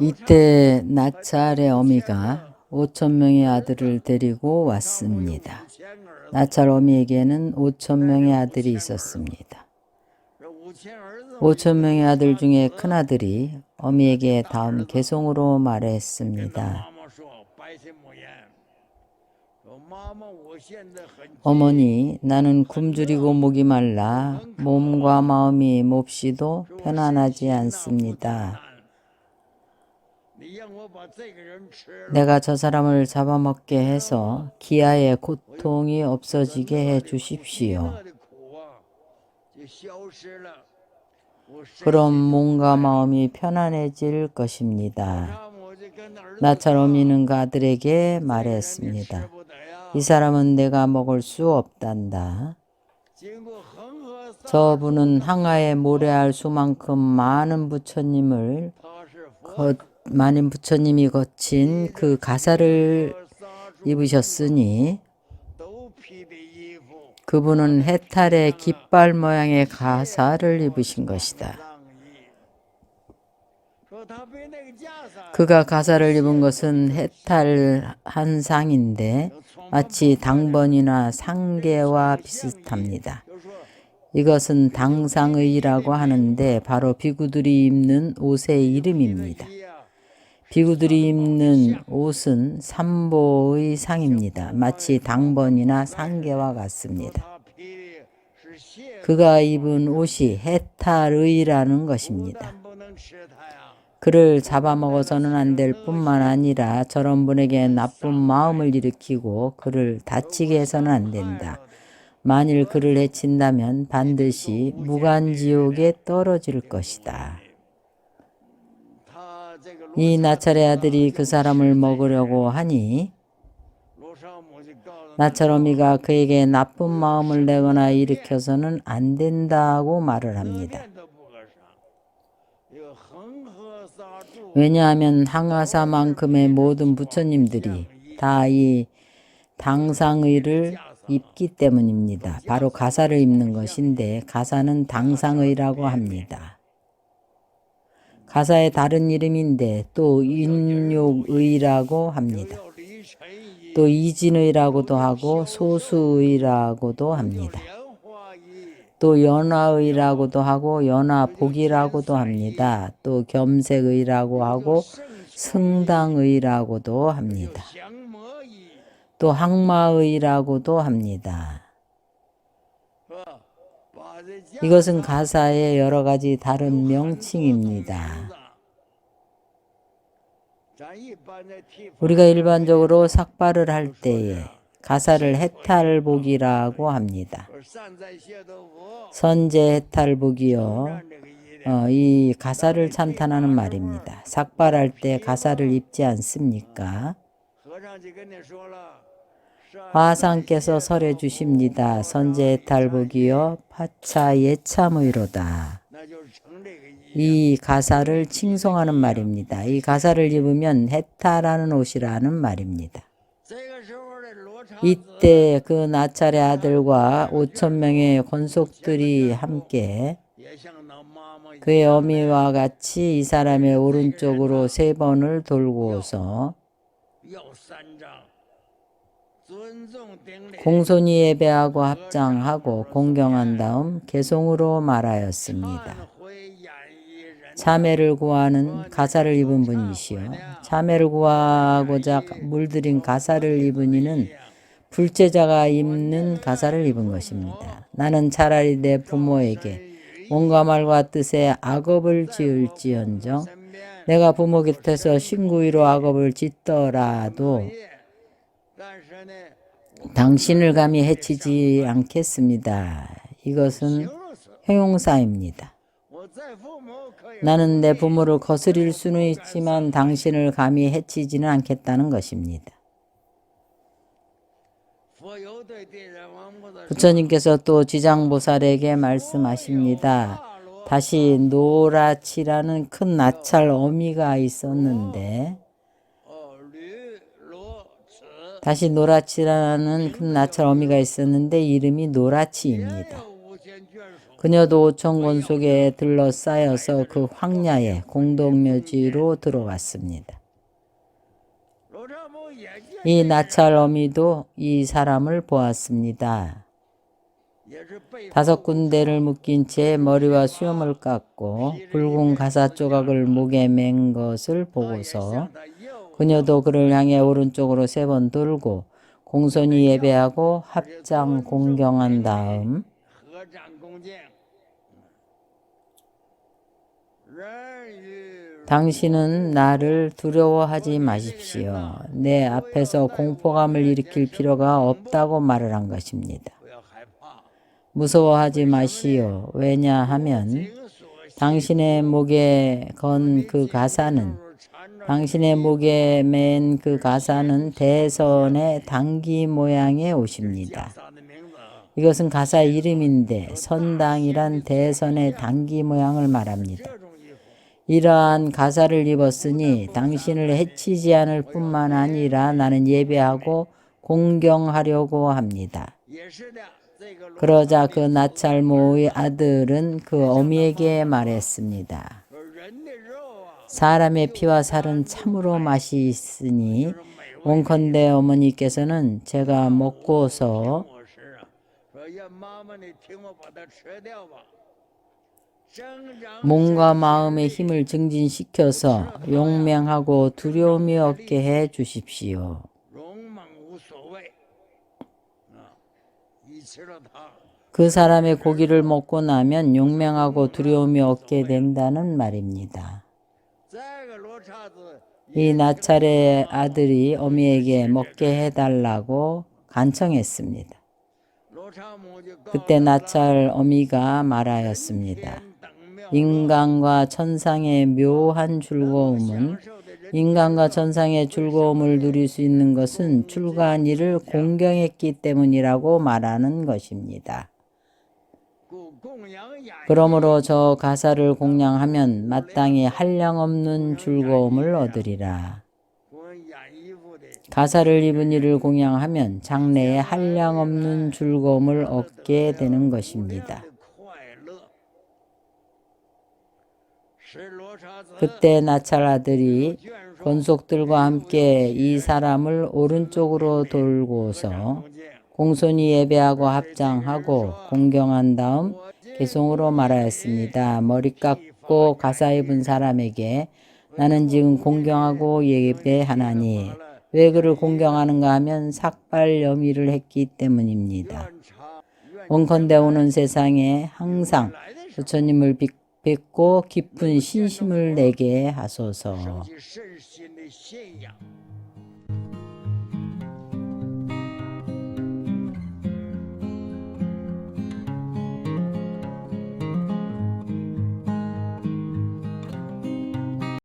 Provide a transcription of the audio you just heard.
이때 나찰의 어미가 5천 명의 아들을 데리고 왔습니다. 나찰 어미에게는 5천 명의 아들이 있었습니다. 5천 명의 아들 중에 큰 아들이 어미에게 다음 개송으로 말했습니다. 어머니, 나는 굶주리고 목이 말라 몸과 마음이 몹시도 편안하지 않습니다. 내가 저 사람을 잡아먹게 해서 기아의 고통이 없어지게 해 주십시오. 그럼 몸과 마음이 편안해질 것입니다. 나처럼 이는 가들에게 말했습니다. 이 사람은 내가 먹을 수 없단다. 저분은 항아에 모래알 수만큼 많은 부처님을 겉 많은 부처님이 거친 그 가사를 입으셨으니 그분은 해탈의 깃발 모양의 가사를 입으신 것이다. 그가 가사를 입은 것은 해탈 한 상인데 마치 당번이나 상계와 비슷합니다. 이것은 당상의라고 하는데 바로 비구들이 입는 옷의 이름입니다. 비구들이 입는 옷은 삼보의 상입니다. 마치 당번이나 상계와 같습니다. 그가 입은 옷이 해탈의라는 것입니다. 그를 잡아먹어서는 안 될 뿐만 아니라 저런 분에게 나쁜 마음을 일으키고 그를 다치게 해서는 안 된다. 만일 그를 해친다면 반드시 무간지옥에 떨어질 것이다. 이 나철의 아들이 그 사람을 먹으려고 하니 나처럼이가 그에게 나쁜 마음을 내거나 일으켜서는 안 된다고 말을 합니다. 왜냐하면 항아사만큼의 모든 부처님들이 다 이 당상의를 입기 때문입니다. 바로 가사를 입는 것인데 가사는 당상의라고 합니다. 가사의 다른 이름인데 또 인욕의라고 합니다. 또 이진의라고도 하고 소수의라고도 합니다. 또 연화의라고도 하고 연화복이라고도 합니다. 또 겸색의라고 하고 승당의라고도 합니다. 또 항마의라고도 합니다. 이것은 가사의 여러 가지 다른 명칭입니다. 우리가 일반적으로 삭발을 할 때에 가사를 해탈복이라고 합니다. 선제 해탈복이요. 어, 이 가사를 찬탄하는 말입니다. 삭발할 때 가사를 입지 않습니까? 화상께서 설해 주십니다. 선제의 탈복이여 파차 예참의로다. 이 가사를 칭송하는 말입니다. 이 가사를 입으면 해타라는 옷이라는 말입니다. 이때 그 나찰의 아들과 5천 명의 권속들이 함께 그의 어미와 같이 이 사람의 오른쪽으로 세 번을 돌고서 공손히 예배하고 합장하고 공경한 다음 개송으로 말하였습니다. 참회를 구하는 가사를 입은 분이시요. 참회를 구하고자 물들인 가사를 입은 이는 불제자가 입는 가사를 입은 것입니다. 나는 차라리 내 부모에게 뭔가 말과 뜻에 악업을 지을지언정 내가 부모 곁에서 신구이로 악업을 짓더라도 당신을 감히 해치지 않겠습니다. 이것은 형용사입니다. 나는 내 부모를 거스릴 수는 있지만 당신을 감히 해치지는 않겠다는 것입니다. 부처님께서 또 지장보살에게 말씀하십니다. 다시 노라치라는 큰 나찰 어미가 있었는데 다시 노라치라는 큰 나찰 어미가 있었는데 이름이 노라치입니다. 그녀도 5천 권 속에 들러싸여서 그 황야의 공동묘지로 들어왔습니다. 이 나찰 어미도 이 사람을 보았습니다. 다섯 군데를 묶인 채 머리와 수염을 깎고 붉은 가사 조각을 목에 맨 것을 보고서 그녀도 그를 향해 오른쪽으로 세 번 돌고 공손히 예배하고 합장 공경한 다음. 당신은 나를 두려워하지 마십시오. 내 앞에서 공포감을 일으킬 필요가 없다고 말을 한 것입니다. 무서워하지 마시오. 왜냐하면 당신의 목에 건 그 가사는 당신의 목에 맨 그 가사는 대선의 단기 모양의 옷입니다. 이것은 가사 이름인데 선당이란 대선의 당기 모양을 말합니다. 이러한 가사를 입었으니 당신을 해치지 않을 뿐만 아니라 나는 예배하고 공경하려고 합니다. 그러자 그 나찰모의 아들은 그 어미에게 말했습니다. 사람의 피와 살은 참으로 맛이 있으니 온컨대 어머니께서는 제가 먹고서 몸과 마음의 힘을 증진시켜서 용맹하고 두려움이 없게 해 주십시오. 그 사람의 고기를 먹고 나면 용맹하고 두려움이 없게 된다는 말입니다. 이 나찰의 아들이 어미에게 먹게 해달라고 간청했습니다. 그때 나찰 어미가 말하였습니다. 인간과 천상의 묘한 즐거움은 인간과 천상의 즐거움을 누릴 수 있는 것은 출가한 이를 공경했기 때문이라고 말하는 것입니다. 그러므로 저 가사를 공양하면 마땅히 한량없는 즐거움을 얻으리라. 가사를 입은 이를 공양하면 장래에 한량없는 즐거움을 얻게 되는 것입니다. 그때 나찰 아들이 권속들과 함께 이 사람을 오른쪽으로 돌고서 공손히 예배하고 합장하고 공경한 다음 개송으로 말하였습니다. 머리 깎고 가사 입은 사람에게 나는 지금 공경하고 예배하나니 왜 그를 공경하는가 하면 삭발 염의를 했기 때문입니다. 원컨대 오는 세상에 항상 부처님을 뵙고 깊은 신심을 내게 하소서.